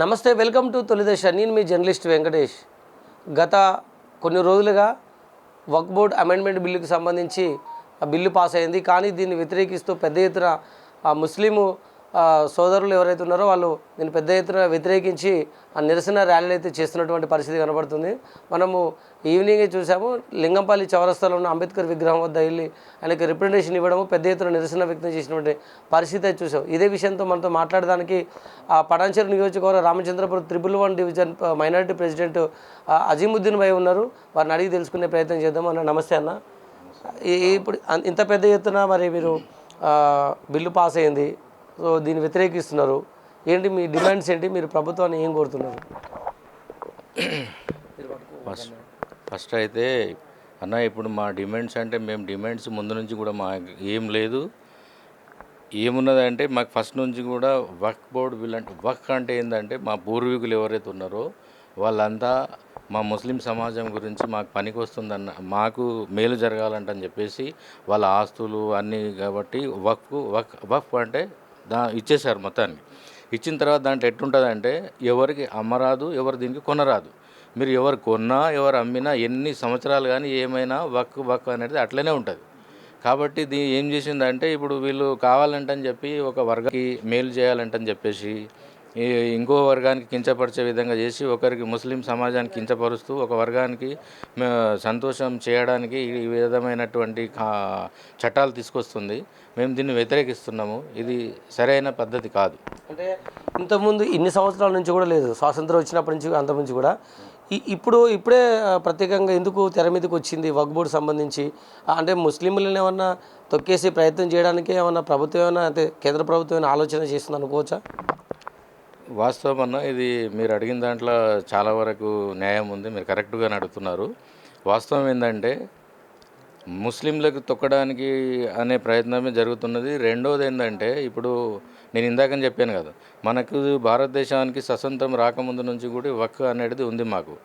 నమస్తే welcome to తొలిదశ. నేను మీ journalist Venkatesh. గత కొన్ని రోజులుగా వక్ బోర్డ్ అమెండ్మెంట్ బిల్లుకి సంబంధించి బిల్లు పాస్ అయింది. కానీ దీన్ని వ్యతిరేకిస్తూ పెద్ద ఎత్తున ఆ ముస్లిము సోదరులు ఎవరైతే ఉన్నారో వాళ్ళు దీన్ని పెద్ద ఎత్తున వ్యతిరేకించి ఆ నిరసన ర్యాలీలు అయితే చేస్తున్నటువంటి పరిస్థితి కనబడుతుంది. మనము ఈవినింగే చూసాము లింగంపల్లి చౌరస్తాలో ఉన్న అంబేద్కర్ విగ్రహం వద్ద వెళ్ళి ఆయనకి రిప్రజెంటేషన్ ఇవ్వడము పెద్ద ఎత్తున నిరసన వ్యక్తం చేసినటువంటి పరిస్థితి అయితే చూసాం ఇదే విషయంతో మనతో మాట్లాడడానికి ఆ పటాన్చెరు నియోజకవర్గ Ramachandrapuram triple one division minority president Azimuddin bhai ఉన్నారు. వారిని అడిగి తెలుసుకునే ప్రయత్నం చేద్దాం అన్న. నమస్తే అన్న. ఇప్పుడు ఇంత పెద్ద ఎత్తున మరి మీరు బిల్లు పాస్ అయింది. సో దీన్ని వ్యతిరేకిస్తున్నారు. ఏంటి మీ డిమాండ్స్ ఏంటి? మీరు ప్రభుత్వాన్ని ఏం కోరుతున్నారు? ఫస్ట్ ఫస్ట్ అయితే అన్న ఇప్పుడు మా డిమాండ్స్ అంటే మేము డిమాండ్స్ ముందు నుంచి కూడా మా ఏం లేదు. ఏమున్నదంటే మాకు ఫస్ట్ నుంచి కూడా వర్క్ బోర్డ్ వీళ్ళంటే వర్క్ అంటే ఏంటంటే మా పూర్వీకులు ఎవరైతే ఉన్నారో వాళ్ళంతా మా ముస్లిం సమాజం గురించి మాకు పనికి వస్తుందన్న మాకు మేలు జరగాలంటని చెప్పేసి వాళ్ళ ఆస్తులు అన్నీ కాబట్టి వక్ వక్ వక్ అంటే దా ఇచ్చేశారు మొత్తాన్ని. ఇచ్చిన తర్వాత దాంట్లో ఎట్టుంటుందంటే ఎవరికి అమ్మరాదు ఎవరు దీనికి కొనరాదు. మీరు ఎవరు కొన్నా ఎవరు అమ్మినా ఎన్ని సంవత్సరాలు కానీ ఏమైనా వక్ వక్ అనేది అట్లనే ఉంటుంది. కాబట్టి దీ ఏం చేసిందంటే ఇప్పుడు వీళ్ళు కావాలంటని చెప్పి ఒక వర్గానికి మేలు చేయాలంటని చెప్పేసి ఇంకో వర్గానికి కించపరిచే విధంగా చేసి ఒకరికి ముస్లిం సమాజాన్ని కించపరుస్తూ ఒక వర్గానికి సంతోషం చేయడానికి ఈ విధమైనటువంటి కా- చట్టాలు తీసుకొస్తుంది. మేము దీన్ని వ్యతిరేకిస్తున్నాము. ఇది సరైన పద్ధతి కాదు. అంటే ఇంతకుముందు ఇన్ని సంవత్సరాల నుంచి కూడా లేదు. స్వాతంత్రం వచ్చినప్పటి నుంచి అంత నుంచి కూడా. ఇప్పుడు ఇప్పుడే ప్రత్యేకంగా ఎందుకు తెర మీదకి వచ్చింది? వక్ బోర్డు సంబంధించి అంటే ముస్లింలను ఏమన్నా తొక్కేసి ప్రయత్నం చేయడానికి ఏమన్నా ప్రభుత్వం ఏమైనా అంటే కేంద్ర ప్రభుత్వం ఏమైనా ఆలోచన చేస్తుంది అనుకోవచ్చా వాస్తవం అన్న ఇది మీరు అడిగిన దాంట్లో చాలా వరకు న్యాయం ఉంది. మీరు కరెక్ట్గానే అడుగుతున్నారు. వాస్తవం ఏంటంటే ముస్లింలకు తొక్కడానికి అనే ప్రయత్నమే జరుగుతున్నది. రెండోది ఏంటంటే ఇప్పుడు నేను ఇందాకని చెప్పాను కదా మనకు భారతదేశానికి స్వతంత్రం రాకముందు నుంచి కూడా వక్ అనేది ఉంది మాకు.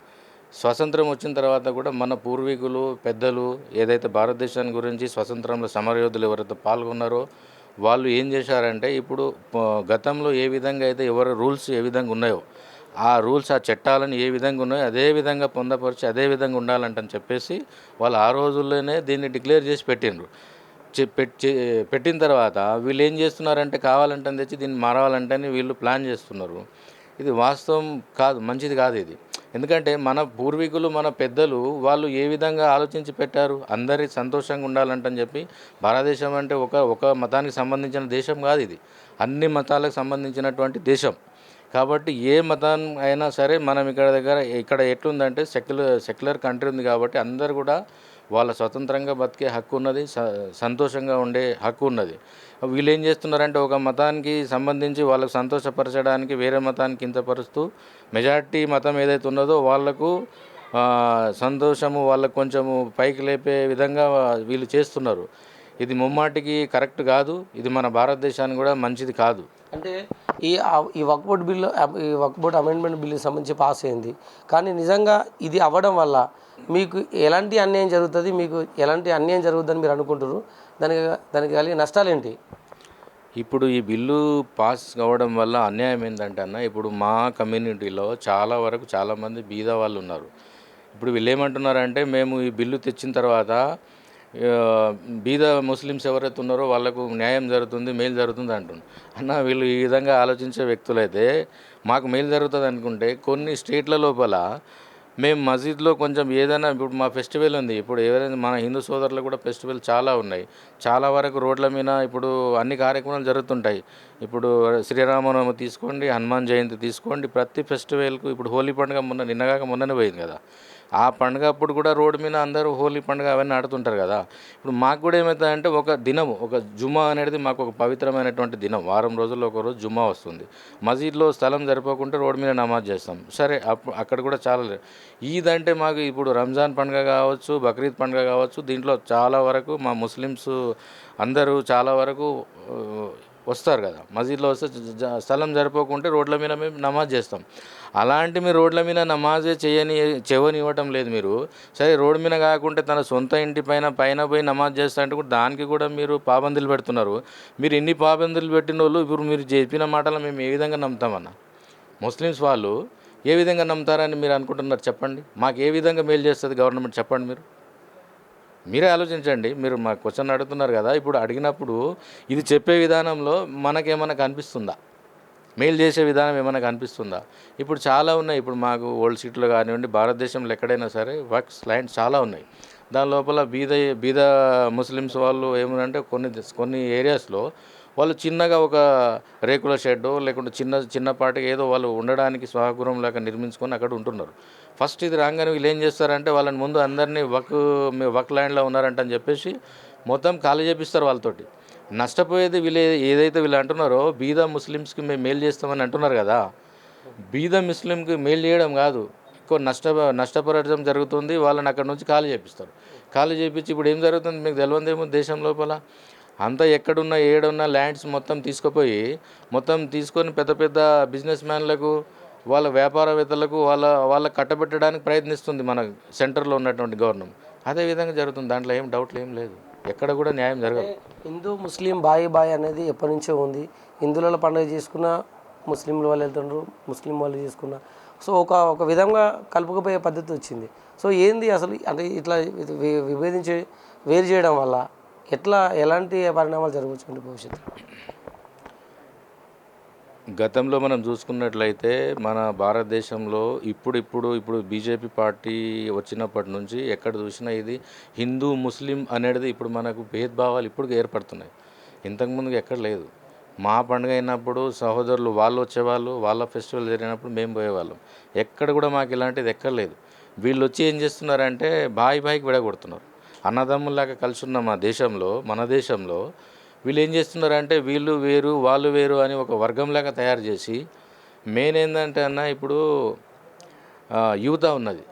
స్వతంత్రం వచ్చిన తర్వాత కూడా మన పూర్వీకులు పెద్దలు ఏదైతే భారతదేశాన్ని గురించి స్వతంత్రంలో సమరయోధులు ఎవరైతే పాల్గొన్నారో వాళ్ళు ఏం చేశారంటే ఇప్పుడు గతంలో ఏ విధంగా అయితే ఎవరి రూల్స్ ఏ విధంగా ఉన్నాయో ఆ రూల్స్ ఆ చట్టాలను ఏ విధంగా ఉన్నాయో అదే విధంగా పొందపరిచి అదే విధంగా ఉండాలంటని చెప్పేసి వాళ్ళు ఆ రోజుల్లోనే దీన్ని డిక్లేర్ చేసి పెట్టిండ్రు. చె- పెట్టిన తర్వాత వీళ్ళు ఏం చేస్తున్నారంటే కావాలంటని తెచ్చి దీన్ని మారవాలంటని వీళ్ళు ప్లాన్ చేస్తున్నారు. ఇది వాస్తవం కాదు మంచిది కాదు ఇది. ఎందుకంటే మన పూర్వీకులు మన పెద్దలు వాళ్ళు ఏ విధంగా ఆలోచించి పెట్టారు? అందరి సంతోషంగా ఉండాలంటని చెప్పి భారతదేశం అంటే ఒక ఒక మతానికి సంబంధించిన దేశం కాదు ఇది. అన్ని మతాలకు సంబంధించినటువంటి దేశం. కాబట్టి ఏ మతం అయినా సరే మనం ఇక్కడ దగ్గర ఇక్కడ ఎట్లుందంటే సెక్యులర్ సెక్యులర్ కంట్రీ ఉంది కాబట్టి అందరు కూడా వాళ్ళ స్వతంత్రంగా బతికే హక్కు ఉన్నది స- సంతోషంగా ఉండే హక్కు ఉన్నది. వీళ్ళు ఏం చేస్తున్నారంటే ఒక మతానికి సంబంధించి వాళ్ళకు సంతోషపరచడానికి వేరే మతానికి కించపరుస్తూ మెజార్టీ మతం ఏదైతే ఉన్నదో వాళ్ళకు సంతోషము వాళ్ళకు కొంచెము పైకి లేపే విధంగా వీళ్ళు చేస్తున్నారు. ఇది ముమ్మాటికి కరెక్ట్ కాదు ఇది మన భారతదేశానికి కూడా మంచిది కాదు. అంటే ఈ ఈ వక్ బోర్డ్ బిల్లు ఈ వక్ బోర్డ్ అమెండ్మెంట్ బిల్లుకి సంబంధించి పాస్ అయింది. కానీ నిజంగా ఇది అవ్వడం వల్ల మీకు ఎలాంటి అన్యాయం జరుగుతుంది మీకు ఎలాంటి అన్యాయం జరుగుతుందని మీరు అనుకుంటారు దానికి దానికి కలిగే నష్టాలు ఏంటి? ఇప్పుడు ఈ బిల్లు పాస్ కావడం వల్ల అన్యాయం ఏంటంటే అన్న ఇప్పుడు మా కమ్యూనిటీలో చాలా వరకు చాలామంది బీద వాళ్ళు ఉన్నారు. ఇప్పుడు వీళ్ళు ఏమంటున్నారంటే మేము ఈ బిల్లు తెచ్చిన తర్వాత బీద ముస్లిమ్స్ ఎవరైతే ఉన్నారో వాళ్ళకు న్యాయం జరుగుతుంది మేలు జరుగుతుంది అంటున్నారు. అన్న వీళ్ళు ఈ విధంగా ఆలోచించే వ్యక్తులైతే మాకు మేలు జరుగుతుంది అనుకుంటే కొన్ని స్టేట్ల లోపల మేము మసీద్లో కొంచెం ఏదైనా ఇప్పుడు మా ఫెస్టివల్ ఉంది. ఇప్పుడు ఎవరైనా మన హిందూ సోదరులు కూడా ఫెస్టివల్ చాలా ఉన్నాయి. చాలా వరకు రోడ్ల మీద ఇప్పుడు అన్ని కార్యక్రమాలు జరుగుతుంటాయి. ఇప్పుడు శ్రీరామనవమి తీసుకోండి హనుమాన్ జయంతి తీసుకోండి. ప్రతి ఫెస్టివల్కు ఇప్పుడు హోలీ పండుగ మొన్న నిన్నగాక మొన్ననే పోయింది కదా. ఆ పండుగ అప్పుడు కూడా రోడ్డు మీద అందరూ హోలీ పండుగ అవన్నీ ఆడుతుంటారు కదా. ఇప్పుడు మాకు కూడా ఏమవుతుందంటే ఒక దినము ఒక జుమా అనేది మాకు ఒక పవిత్రమైనటువంటి దినం. వారం రోజుల్లో ఒక రోజు జుమా వస్తుంది. మసీద్లో స్థలం సరిపోకుంటే రోడ్డు మీద నమాజ్ చేస్తాం. సరే అప్పుడు అక్కడ కూడా చాలా ఈద్ అంటే మాకు ఇప్పుడు రంజాన్ పండుగ కావచ్చు బక్రీద్ పండుగ కావచ్చు దీంట్లో చాలా వరకు మా ముస్లిమ్స్ అందరూ చాలా వరకు వస్తారు కదా. మసీద్లో వస్తే జ- స్థలం సరిపోకుంటే రోడ్ల మీద మేము నమాజ్ చేస్తాం. అలాంటి మీరు రోడ్ల మీద నమాజే చేయని చెవనివ్వటం లేదు మీరు. సరే రోడ్డు మీద కాకుంటే తన సొంత ఇంటి పైన పైన పోయి నమాజ్ చేస్తా అంటే కూడా దానికి కూడా మీరు పాబందులు పెడుతున్నారు. మీరు ఎన్ని పాబందులు పెట్టిన వాళ్ళు ఇప్పుడు మీరు చెప్పిన మాటలు మేము ఏ విధంగా నమ్ముతామన్నా? ముస్లిమ్స్ వాళ్ళు ఏ విధంగా నమ్ముతారని మీరు అనుకుంటున్నారు చెప్పండి. మాకు ఏ విధంగా మేలు చేస్తుంది గవర్నమెంట్ చెప్పండి మీరు. మీరే ఆలోచించండి. మీరు మా క్వశ్చన్ అడుగుతున్నారు కదా ఇప్పుడు అడిగినప్పుడు ఇది చెప్పే విధానంలో మనకేమైనా కనిపిస్తుందా? మెయిల్ చేసే విధానం ఏమైనా కనిపిస్తుందా? ఇప్పుడు చాలా ఉన్నాయి. ఇప్పుడు మాకు ఓల్డ్ సిటీలో కానివ్వండి భారతదేశంలో ఎక్కడైనా సరే వర్క్స్ ల్యాండ్స్ చాలా ఉన్నాయి. దాని లోపల బీద బీద ముస్లిమ్స్ వాళ్ళు ఏమంటే కొన్ని కొన్ని ఏరియాస్లో వాళ్ళు చిన్నగా ఒక రేకుల షెడ్ లేకుంటే చిన్న చిన్నపాటి ఏదో వాళ్ళు ఉండడానికి స్వగృహం లాగా నిర్మించుకొని అక్కడ ఉంటున్నారు. ఫస్ట్ ఇది రాగానే వీళ్ళు ఏం చేస్తారంటే వాళ్ళని ముందు అందరినీ వక్ మీ వక్ ల్యాండ్లో ఉన్నారంట అని చెప్పేసి మొత్తం ఖాళీ చేపిస్తారు వాళ్ళతోటి. నష్టపోయేది వీళ్ళు ఏదైతే వీళ్ళు అంటున్నారో బీద ముస్లిమ్స్కి మేము మేలు చేస్తామని అంటున్నారు కదా. బీద ముస్లింకి మేలు చేయడం కాదు. ఎక్కువ నష్ట నష్టపరచడం జరుగుతుంది వాళ్ళని అక్కడ నుంచి ఖాళీ చేపిస్తారు. ఖాళీ చేపించి ఇప్పుడు ఏం జరుగుతుంది మీకు తెలియదేమో దేశం లోపల? అంతా ఎక్కడున్న ఏడున్న ల్యాండ్స్ మొత్తం తీసుకుపోయి మొత్తం తీసుకొని పెద్ద పెద్ద బిజినెస్ మ్యాన్లకు వాళ్ళ వ్యాపారవేత్తలకు వాళ్ళ వాళ్ళ కట్టబెట్టడానికి ప్రయత్నిస్తుంది మన సెంటర్లో ఉన్నటువంటి గవర్నమెంట్. అదే విధంగా జరుగుతుంది. దాంట్లో ఏం డౌట్లు ఏం లేదు. ఎక్కడ కూడా న్యాయం జరగదు. హిందూ ముస్లిం బాయి బాయి అనేది ఎప్పటి నుంచో ఉంది. హిందువుల పండుగ చేసుకున్న ముస్లింల వాళ్ళు వెళ్తుండ్రు ముస్లిం వాళ్ళు చేసుకున్న. సో ఒక ఒక విధంగా కలుపుకుపోయే పద్ధతి వచ్చింది. సో ఏంది అసలు అంటే ఇట్లా విభేదించే విభేదించి వేరు చేయడం వల్ల ఎట్లా ఎలాంటి పరిణామాలు జరగవచ్చు భవిష్యత్తు గతంలో మనం చూసుకున్నట్లయితే మన భారతదేశంలో ఇప్పుడిప్పుడు ఇప్పుడు బీజేపీ పార్టీ వచ్చినప్పటి నుంచి ఎక్కడ చూసినా ఇది హిందూ ముస్లిం అనేది ఇప్పుడు మనకు భేదభావాలు ఇప్పుడు ఏర్పడుతున్నాయి. ఇంతకుముందు ఎక్కడ లేదు. మా పండుగ అయినప్పుడు సహోదరులు వాళ్ళు వచ్చేవాళ్ళు వాళ్ళ ఫెస్టివల్ జరిగినప్పుడు మేము పోయేవాళ్ళం. ఎక్కడ కూడా మాకు ఇలాంటిది ఎక్కడ లేదు. వీళ్ళు వచ్చి ఏం చేస్తున్నారంటే బాయి బాయికి విడగొడుతున్నారు. అన్నదమ్ముల్లాగా కలిసి ఉన్న మా దేశంలో మన దేశంలో వీళ్ళు ఏం చేస్తున్నారంటే వీళ్ళు వేరు వాళ్ళు వేరు అని ఒక వర్గంలాగా తయారు చేసి మెయిన్ ఏంటంటే అన్న ఇప్పుడు యూత్ ఉన్నది.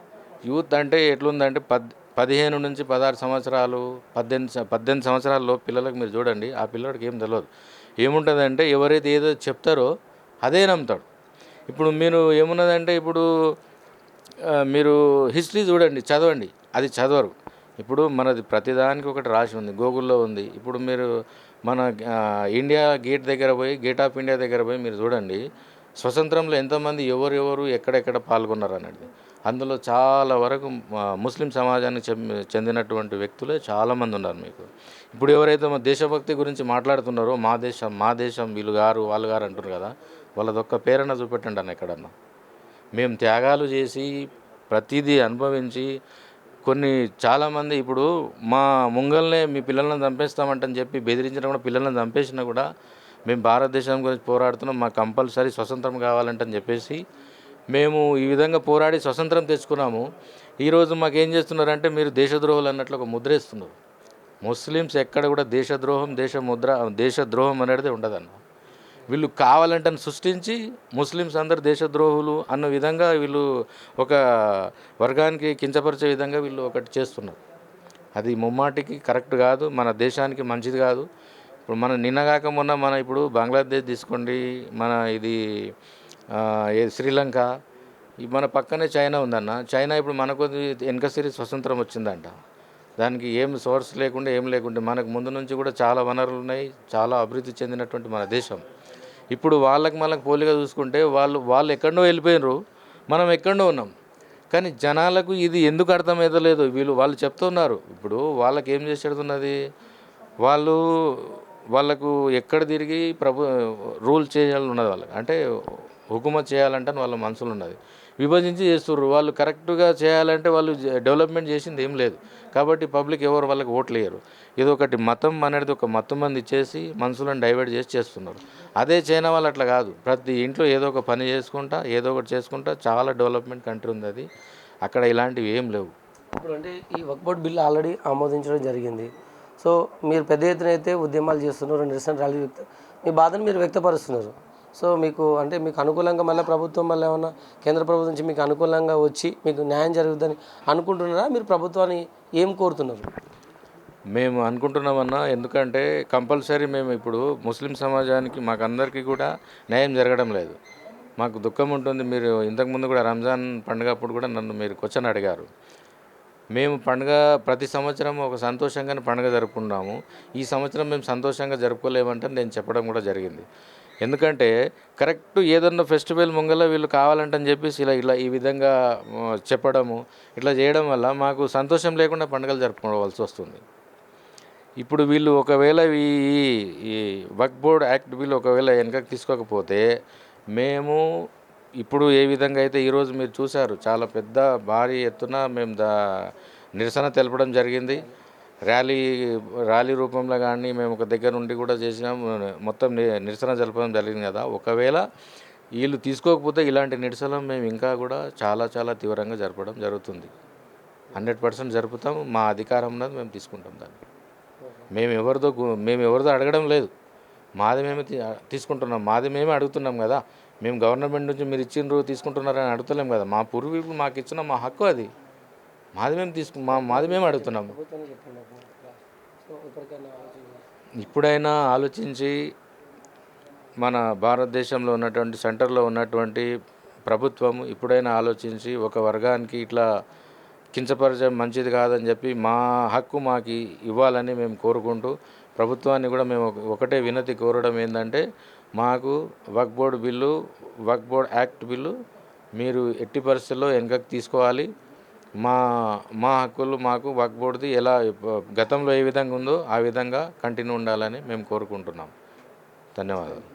యూత్ అంటే ఎట్లుందంటే పద్ పదిహేను నుంచి పదహారు సంవత్సరాలు పద్దెనిమిది పద్దెనిమిది సంవత్సరాల్లో పిల్లలకు మీరు చూడండి ఆ పిల్లడికి ఏం తెలియదు ఏముంటుందంటే ఎవరైతే ఏదో చెప్తారో అదే నమ్ముతాడు. ఇప్పుడు మీరు ఏమున్నదంటే ఇప్పుడు మీరు హిస్టరీ చూడండి చదవండి అది చదవరు. ఇప్పుడు మనది ప్రతిదానికి ఒకటి రాసి ఉంది గూగుల్లో ఉంది. ఇప్పుడు మీరు మన ఇండియా గేట్ దగ్గర పోయి గేట్ ఆఫ్ ఇండియా దగ్గర పోయి మీరు చూడండి స్వతంత్రంలో ఎంతమంది ఎవరెవరు ఎక్కడెక్కడ పాల్గొన్నారు అనేది అందులో చాలా వరకు ముస్లిం సమాజానికి చెందినటువంటి వ్యక్తులే చాలామంది ఉన్నారు మీకు. ఇప్పుడు ఎవరైతే మా దేశభక్తి గురించి మాట్లాడుతున్నారో మా దేశం మా దేశం వీళ్ళు గారు వాళ్ళు గారు అంటున్నారు కదా వాళ్ళదొక్క పేరన్న చూపెట్టండి అన్న ఎక్కడన్నా. మేము త్యాగాలు చేసి ప్రతిదీ అనుభవించి కొన్ని చాలామంది ఇప్పుడు మా ముంగల్నే మీ పిల్లలను చంపేస్తామంటని చెప్పి బెదిరించిన కూడా పిల్లలను చంపేసినా కూడా మేము భారతదేశం గురించి పోరాడుతున్నాం మాకు కంపల్సరీ స్వతంత్రం కావాలంటని చెప్పేసి మేము ఈ విధంగా పోరాడి స్వతంత్రం తెచ్చుకున్నాము. ఈరోజు మాకేం చేస్తున్నారంటే మీరు దేశద్రోహులు అన్నట్లు ఒక ముద్రేస్తున్నారు ముస్లిమ్స్ ఎక్కడ కూడా దేశద్రోహం దేశ ముద్ర దేశద్రోహం అనేది ఉండదన్న. వీళ్ళు కావాలంటే సృష్టించి ముస్లిమ్స్ అందరు దేశద్రోహులు అన్న విధంగా వీళ్ళు ఒక వర్గానికి కించపరిచే విధంగా వీళ్ళు ఒకటి చేస్తున్నారు. అది ముమ్మాటికి కరెక్ట్ కాదు మన దేశానికి మంచిది కాదు. ఇప్పుడు మన నిన్నగాక మొన్న మన ఇప్పుడు బంగ్లాదేశ్ తీసుకోండి మన ఇది శ్రీలంక ఈ మన పక్కనే చైనా ఉందన్న. చైనా ఇప్పుడు మనకు వెనక సిరి స్వతంత్రం వచ్చిందంట. దానికి ఏం సోర్స్ లేకుండా ఏం లేకుండా మనకు ముందు నుంచి కూడా చాలా వనరులు ఉన్నాయి చాలా అభివృద్ధి చెందినటువంటి మన దేశం. ఇప్పుడు వాళ్ళకి మనకు పోలిగా చూసుకుంటే వాళ్ళు వాళ్ళు ఎక్కడో వెళ్ళిపోయినారు. మనం ఎక్కడో ఉన్నాం. కానీ జనాలకు ఇది ఎందుకు అర్థమవుతలేదు వీళ్ళు వాళ్ళు చెప్తున్నారు. ఇప్పుడు వాళ్ళకి ఏం చేసేడుతున్నది వాళ్ళు వాళ్ళకు ఎక్కడ తిరిగి ప్రభు రూల్ చేయాలని ఉన్నది వాళ్ళకి. అంటే హుకుమ చేయాలంటే వాళ్ళ మనసులో ఉన్నది. విభజించి చేస్తున్నారు వాళ్ళు కరెక్ట్గా చేయాలంటే వాళ్ళు డెవలప్మెంట్ చేసింది ఏం లేదు. కాబట్టి పబ్లిక్ ఎవరు వాళ్ళకి ఓట్లు ఇది ఒకటి మతం అనేది ఒక మతం మంది ఇచ్చేసి మనుషులను డైవర్ట్ చేసి చేస్తున్నారు. అదే చైనా వాళ్ళు అట్లా కాదు. ప్రతి ఇంట్లో ఏదో ఒక పని చేసుకుంటా ఏదో ఒకటి చేసుకుంటా చాలా డెవలప్మెంట్ కంట్రీ ఉంది అది. అక్కడ ఇలాంటివి ఏం లేవు. ఇప్పుడు అంటే ఈ వర్క్బోర్డ్ బిల్ ఆల్రెడీ ఆమోదించడం జరిగింది. సో మీరు పెద్ద ఎత్తున అయితే ఉద్యమాలు చేస్తున్నారు నిరసన ర్యాలీ మీ బాధను మీరు వ్యక్తపరుస్తున్నారు. సో మీకు అంటే మీకు అనుకూలంగా మళ్ళీ ప్రభుత్వం మళ్ళీ ఏమన్నా కేంద్ర ప్రభుత్వం నుంచి మీకు అనుకూలంగా వచ్చి మీకు న్యాయం జరుగుతుందని అనుకుంటున్నారా? మీరు ప్రభుత్వాన్ని ఏం కోరుతున్నారు? మేము అనుకుంటున్నామన్నా ఎందుకంటే కంపల్సరీ మేము ఇప్పుడు ముస్లిం సమాజానికి మాకందరికీ కూడా న్యాయం జరగడం లేదు. మాకు దుఃఖం ఉంటుంది. మీరు ఇంతకుముందు కూడా రంజాన్ పండుగ అప్పుడు కూడా నన్ను మీరు క్వశ్చన్ అడిగారు. మేము పండుగ ప్రతి సంవత్సరం ఒక సంతోషంగానే పండుగ జరుపుకున్నాము ఈ సంవత్సరం మేము సంతోషంగా జరుపుకోలేమంటే నేను చెప్పడం కూడా జరిగింది. ఎందుకంటే కరెక్ట్ ఏదన్నా ఫెస్టివల్ ముంగల వీళ్ళు కావాలంటని చెప్పేసి ఇలా ఇలా ఈ విధంగా చెప్పడము ఇట్లా చేయడం వల్ల మాకు సంతోషం లేకుండా పండుగలు జరుపుకోవాల్సి వస్తుంది. ఇప్పుడు వీళ్ళు ఒకవేళ ఈ ఈ- వర్క్ బోర్డ్ యాక్ట్ వీళ్ళు ఒకవేళ వెనకకి తీసుకోకపోతే మేము ఇప్పుడు ఏ విధంగా అయితే ఈరోజు మీరు చూశారు చాలా పెద్ద భారీ ఎత్తున మేము దా నిరసన తెలపడం జరిగింది. ర్యాలీ ర్యాలీ రూపంలో కానీ మేము ఒక దగ్గర నుండి కూడా చేసినాం. మొత్తం ని- నిరసన జరపడం జరిగింది కదా. ఒకవేళ వీళ్ళు తీసుకోకపోతే ఇలాంటి నిరసన మేము ఇంకా కూడా చాలా చాలా తీవ్రంగా జరపడం జరుగుతుంది. హండ్రెడ్ పర్సెంట్ జరుపుతాం. మా అధికారం ఉన్నది మేము తీసుకుంటాం దాన్ని. మేము ఎవరిదో మేము ఎవరిదో అడగడం లేదు. మాది మేమే తీసుకుంటున్నాం. మాది మేమే అడుగుతున్నాం కదా. మేము గవర్నమెంట్ నుంచి మీరు ఇచ్చిండ్రు తీసుకుంటున్నారని అడుగుతలేం కదా. మా పూర్వీకులు మాకు ఇచ్చిన మా హక్కు అది. మాది మేము తీసుకు మా మాది మేము అడుగుతున్నాము. ఇప్పుడైనా ఆలోచించి మన భారతదేశంలో ఉన్నటువంటి సెంటర్లో ఉన్నటువంటి ప్రభుత్వం ఇప్పుడైనా ఆలోచించి ఒక వర్గానికి ఇట్లా కించపరచడం మంచిది కాదని చెప్పి మా హక్కు మాకు ఇవ్వాలని మేము కోరుకుంటూ ప్రభుత్వాన్ని కూడా మేము ఒక- ఒకటే వినతి కోరడం ఏంటంటే మాకు Waqf board bill Waqf board act bill మీరు ఎట్టి పరిస్థితుల్లో వెనకకి తీసుకోవాలి. మా మా హక్కులు మాకు వక్బోర్డుది ఎలా గతంలో ఏ విధంగా ఉందో ఆ విధంగా కంటిన్యూ ఉండాలని మేము కోరుకుంటున్నాం. ధన్యవాదాలు.